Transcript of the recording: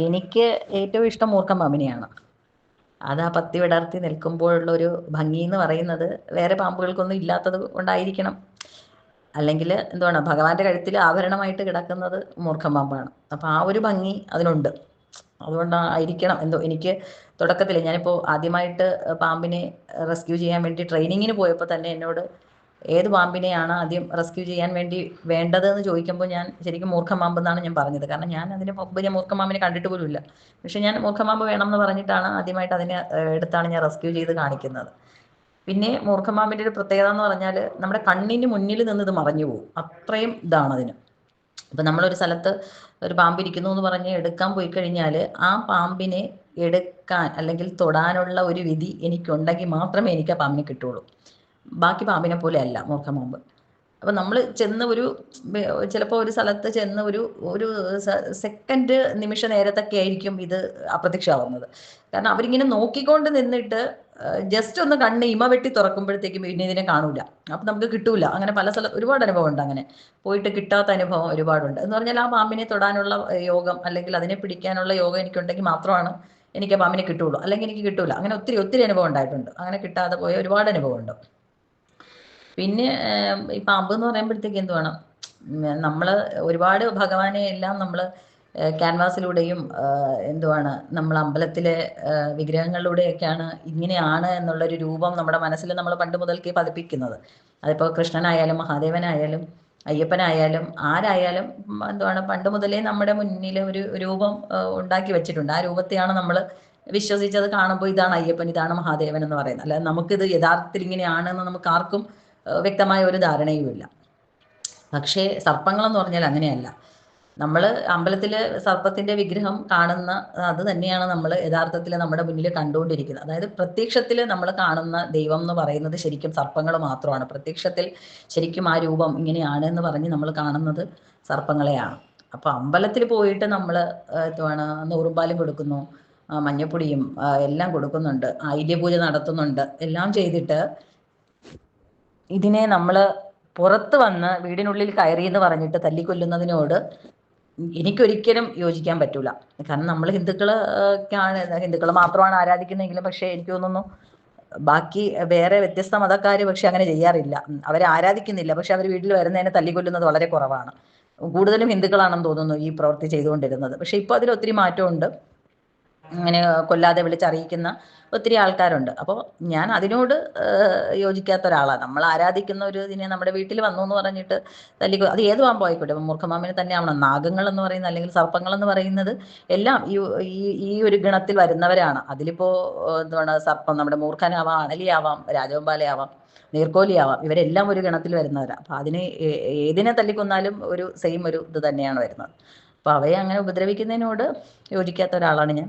എനിക്ക് ഏറ്റവും ഇഷ്ടം മൂർഖം പാമ്പിനെയാണ് അത് ആ പത്തി വിടർത്തി നിൽക്കുമ്പോഴുള്ള ഒരു ഭംഗി എന്ന് പറയുന്നത് വേറെ പാമ്പുകൾക്കൊന്നും ഇല്ലാത്തത് കൊണ്ടായിരിക്കണം. അല്ലെങ്കിൽ എന്തുവാണ് ഭഗവാന്റെ കഴുത്തിൽ ആഭരണമായിട്ട് കിടക്കുന്നത് മൂർഖം പാമ്പാണ്. അപ്പം ആ ഒരു ഭംഗി അതിനുണ്ട് അതുകൊണ്ടായിരിക്കണം എന്തോ എനിക്ക് തുടക്കത്തിൽ ഞാനിപ്പോൾ ആദ്യമായിട്ട് പാമ്പിനെ റെസ്ക്യൂ ചെയ്യാൻ വേണ്ടി ട്രെയിനിങ്ങിന് പോയപ്പോൾ തന്നെ എന്നോട് ഏത് പാമ്പിനെയാണ് ആദ്യം റെസ്ക്യൂ ചെയ്യാൻ വേണ്ടി വേണ്ടത് എന്ന് ചോദിക്കുമ്പോൾ ഞാൻ ശരിക്കും മൂർഖമാമ്പ് എന്നാണ് ഞാൻ പറഞ്ഞത്. കാരണം ഞാൻ അതിന് മൂർഖൻ പാമ്പിനെ കണ്ടിട്ട് പോലും ഇല്ല പക്ഷെ ഞാൻ മൂർഖമാമ്പ് വേണം എന്ന് പറഞ്ഞിട്ടാണ് ആദ്യമായിട്ട് അതിനെ എടുത്താണ് ഞാൻ റെസ്ക്യൂ ചെയ്ത് കാണിക്കുന്നത്. പിന്നെ മൂർഖൻ പാമ്പിന്റെ ഒരു പ്രത്യേകത എന്ന് പറഞ്ഞാൽ നമ്മുടെ കണ്ണിന് മുന്നിൽ നിന്ന് ഇത് മറഞ്ഞു പോകും. അത്രയും ഇതാണ് അതിന്. ഇപ്പം നമ്മളൊരു സ്ഥലത്ത് ഒരു പാമ്പിരിക്കുന്നു എന്ന് പറഞ്ഞ് എടുക്കാൻ പോയി കഴിഞ്ഞാൽ ആ പാമ്പിനെ എടുക്കാൻ അല്ലെങ്കിൽ തൊടാനുള്ള ഒരു വിധി എനിക്കുണ്ടെങ്കിൽ മാത്രമേ എനിക്ക് ആ പാമ്പിനെ കിട്ടുള്ളൂ ബാക്കി പാമ്പിനെ പോലെ അല്ല മൂർഖ പാമ്പ് അപ്പം നമ്മൾ ചെന്ന് ഒരു ചിലപ്പോൾ ഒരു സ്ഥലത്ത് ചെന്ന് ഒരു ഒരു സെക്കൻഡ് നിമിഷ നേരത്തൊക്കെ ആയിരിക്കും ഇത് അപ്രത്യക്ഷമാവുന്നത്. കാരണം അവരിങ്ങനെ നോക്കിക്കൊണ്ട് നിന്നിട്ട് ജസ്റ്റ് ഒന്ന് കണ്ണ് ഇമ വെട്ടി തുറക്കുമ്പോഴത്തേക്കും പിന്നെ ഇതിനെ കാണൂല. അപ്പം നമുക്ക് കിട്ടൂല. അങ്ങനെ പല സ്ഥലം ഒരുപാട് അനുഭവം ഉണ്ട് അങ്ങനെ. പോയിട്ട് കിട്ടാത്ത അനുഭവം ഒരുപാടുണ്ട്. എന്ന് പറഞ്ഞാൽ ആ പാമ്പിനെ തൊടാനുള്ള യോഗം അല്ലെങ്കിൽ അതിനെ പിടിക്കാനുള്ള യോഗം എനിക്കുണ്ടെങ്കിൽ മാത്രമാണ് എനിക്ക് ആ പാമ്പിനെ കിട്ടുള്ളൂ. അല്ലെങ്കിൽ എനിക്ക് കിട്ടൂല. അങ്ങനെ ഒത്തിരി ഒത്തിരി അനുഭവം ഉണ്ടായിട്ടുണ്ട്. അങ്ങനെ കിട്ടാതെ പോയ ഒരുപാട് അനുഭവമുണ്ട്. പിന്നെ ഈ പാമ്പ് എന്ന് പറയുമ്പോഴത്തേക്ക് എന്ത് വേണം? നമ്മൾ ഒരുപാട് ഭഗവാനെ എല്ലാം നമ്മൾ ക്യാൻവാസിലൂടെയും എന്തുവാണ് നമ്മൾ അമ്പലത്തിലെ വിഗ്രഹങ്ങളിലൂടെയൊക്കെയാണ് ഇങ്ങനെയാണ് എന്നുള്ളൊരു രൂപം നമ്മുടെ മനസ്സിൽ നമ്മൾ പണ്ട് മുതൽക്കേ പതിപ്പിക്കുന്നത്. അതിപ്പോൾ കൃഷ്ണനായാലും മഹാദേവനായാലും അയ്യപ്പനായാലും ആരായാലും എന്തുവാണ് പണ്ട് മുതലേ നമ്മുടെ മുന്നിൽ ഒരു രൂപം ഉണ്ടാക്കി വെച്ചിട്ടുണ്ട്. ആ രൂപത്തെയാണ് നമ്മൾ വിശ്വസിച്ചത് കാണുമ്പോൾ ഇതാണ് അയ്യപ്പൻ ഇതാണ് മഹാദേവൻ എന്ന് പറയുന്നത്. അല്ലാതെ നമുക്കിത് യഥാർത്ഥത്തിൽ ഇങ്ങനെയാണെന്ന് നമുക്ക് ആർക്കും വ്യക്തമായ ഒരു ധാരണയുമില്ല. പക്ഷേ സർപ്പങ്ങളെന്ന് പറഞ്ഞാൽ അങ്ങനെയല്ല. നമ്മൾ അമ്പലത്തിൽ സർപ്പത്തിന്റെ വിഗ്രഹം കാണുന്ന അത് തന്നെയാണ് നമ്മൾ യഥാർത്ഥത്തിൽ നമ്മുടെ മുന്നിൽ കണ്ടുകൊണ്ടിരിക്കുന്നത്. അതായത് പ്രത്യക്ഷത്തിൽ നമ്മൾ കാണുന്ന ദൈവം എന്ന് പറയുന്നത് ശരിക്കും സർപ്പങ്ങൾ മാത്രമാണ്. പ്രത്യക്ഷത്തിൽ ശരിക്കും ആ രൂപം ഇങ്ങനെയാണ് എന്ന് പറഞ്ഞ് നമ്മൾ കാണുന്നത് സർപ്പങ്ങളെയാണ്. അപ്പൊ അമ്പലത്തിൽ പോയിട്ട് നമ്മൾ എന്തുവാണ് നൂറുമ്പാലും കൊടുക്കുന്നു മഞ്ഞപ്പൊടിയും എല്ലാം കൊടുക്കുന്നുണ്ട് ആയില്യപൂജ നടത്തുന്നുണ്ട് എല്ലാം ചെയ്തിട്ട് ഇതിനെ നമ്മൾ പുറത്ത് വന്ന് വീടിനുള്ളിൽ കയറി എന്ന് പറഞ്ഞിട്ട് തല്ലിക്കൊല്ലുന്നതിനോട് എനിക്കൊരിക്കലും യോജിക്കാൻ പറ്റൂല. കാരണം നമ്മൾ ഹിന്ദുക്കൾ ആണ്. ഹിന്ദുക്കൾ മാത്രമാണ് ആരാധിക്കുന്നതെങ്കിലും പക്ഷേ എനിക്ക് തോന്നുന്നു ബാക്കി വേറെ വ്യത്യസ്ത മതക്കാർ പക്ഷെ അങ്ങനെ ചെയ്യാറില്ല. അവരെ ആരാധിക്കുന്നില്ല. പക്ഷെ അവർ വീട്ടിൽ വരുന്നതിനെ തല്ലിക്കൊല്ലുന്നത് വളരെ കുറവാണ്. കൂടുതലും ഹിന്ദുക്കളാണെന്ന് തോന്നുന്നു ഈ പ്രവൃത്തി ചെയ്തുകൊണ്ടിരുന്നത്. പക്ഷെ ഇപ്പോൾ അതിൽ ഒത്തിരി മാറ്റമുണ്ട്. അങ്ങനെ കൊല്ലാതെ വിളിച്ചറിയിക്കുന്ന ഒത്തിരി ആൾക്കാരുണ്ട്. അപ്പോൾ ഞാൻ അതിനോട് യോജിക്കാത്ത ഒരാളാണ് നമ്മൾ ആരാധിക്കുന്ന ഒരു ഇതിനെ നമ്മുടെ വീട്ടിൽ വന്നു എന്ന് പറഞ്ഞിട്ട് തല്ലി അത് ഏത് പാമ്പോ ആയിക്കോട്ടെ. മൂർഖമാമിനെ തന്നെ ആവണം നാഗങ്ങൾ എന്ന് പറയുന്ന അല്ലെങ്കിൽ സർപ്പങ്ങൾ എന്ന് പറയുന്നത് എല്ലാം ഈ ഈ ഒരു ഗണത്തിൽ വരുന്നവരാണ്. അതിലിപ്പോ എന്താണ് സർപ്പം നമ്മുടെ മൂർഖനാവാം അണലിയാവാം രാജവമ്പാലയാവാം നീർക്കോലിയാവാം ഇവരെല്ലാം ഒരു ഗണത്തിൽ വരുന്നവരാണ് അപ്പൊ അതിന് ഏതിനെ തല്ലിക്കൊന്നാലും ഒരു സെയിം ഒരു ഇത് തന്നെയാണ് വരുന്നത്. അപ്പൊ അവയെ അങ്ങനെ ഉപദ്രവിക്കുന്നതിനോട് യോജിക്കാത്ത ഒരാളാണ് ഞാൻ.